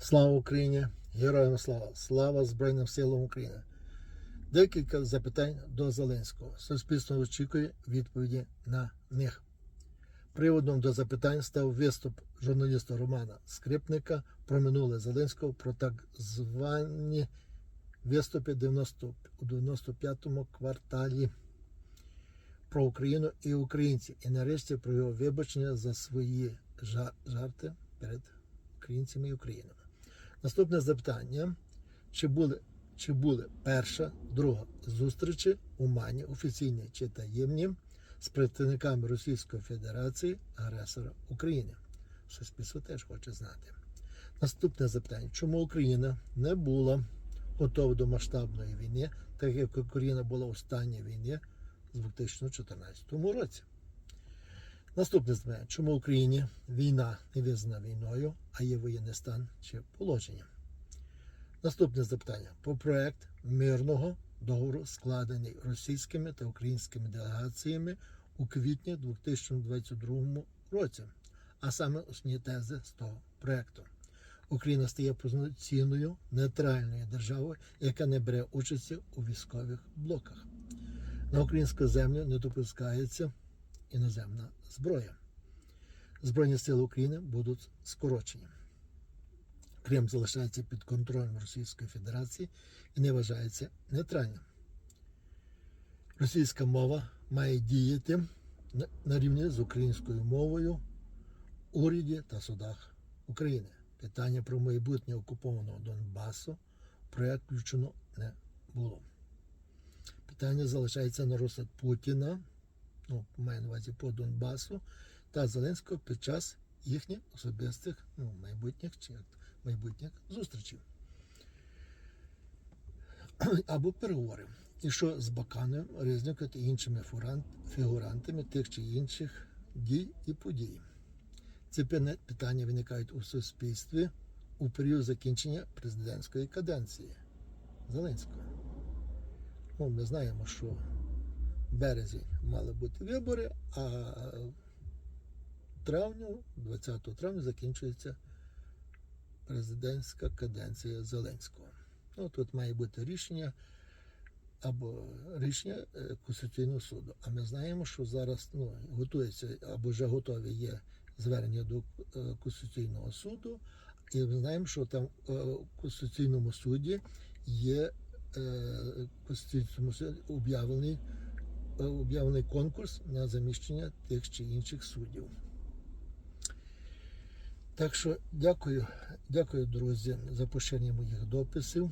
Слава Україні! Героям слава! Слава Збройним силам України! Декілька запитань до Зеленського. Суспільство очікує відповіді на них. Приводом до запитань став виступ журналіста Романа Скрипника про минуле Зеленського про так звані виступи 90, у 95-му кварталі про Україну і українців. І нарешті про його вибачення за свої жарти перед українцями і Україною. Наступне запитання: чи були, чи були перша, друга зустрічі у Мані офіційні чи таємні з представниками Російської Федерації, агресора України? Суспільство теж хоче знати. Наступне запитання: чому Україна не була готова до масштабної війни, так як Україна була у стані війни з 2014 році? Наступне запитання: чому в Україні війна не визнана війною, а є воєнний стан чи положення? Наступне запитання про проект мирного договору, складений російськими та українськими делегаціями у квітні 2022 році, а саме основні тези з того проекту. Україна стає повноцінною нейтральною державою, яка не бере участі у військових блоках. На українську землю не допускається іноземна зброя. Збройні сили України будуть скорочені. Крим залишається під контролем Російської Федерації і не вважається нейтральним. Російська мова має діяти на- рівні з українською мовою у уряді та судах України. Питання про майбутнє окупованого Донбасу в проект включено не було. Питання залишається на розсуд Путіна ну, маю на увазі по Донбасу та Зеленського під час їхніх особистих ну, майбутніх чи майбутніх зустрічей. Або переговорів. І що з Бакановим, Різником та іншими фігурантами тих чи інших дій і подій. Ці питання виникають у суспільстві у період закінчення президентської каденції Зеленського. Ну, ми знаємо, що березень мали бути вибори, а травню, 20 травня, закінчується президентська каденція Зеленського. Ну, тут має бути рішення або рішення е, Конституційного суду. А ми знаємо, що зараз ну, готується або вже готові є звернення до е, Конституційного суду, і ми знаємо, що там е, в Конституційному суді є Конституційному суді об'явлений об'явлений конкурс на заміщення тих чи інших суддів. Так що дякую, дякую, друзі, за поширення моїх дописів.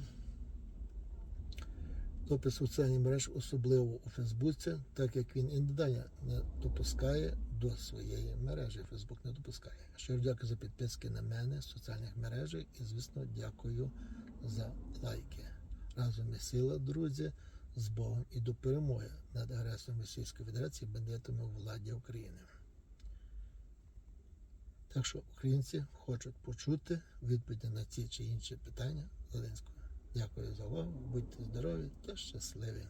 Допис у соціальній мережі, особливо у Фейсбуці, так як він і надалі не допускає до своєї мережі. Фейсбук не допускає. Щиро дякую за підписки на мене в соціальних мережах і, звісно, дякую за лайки. Разом і сила, друзі, з Богом і до перемоги над агресором Російської Федерації бандитами владі України. Так що українці хочуть почути відповіді на ці чи інші питання Зеленського. Дякую за увагу, будьте здорові та щасливі.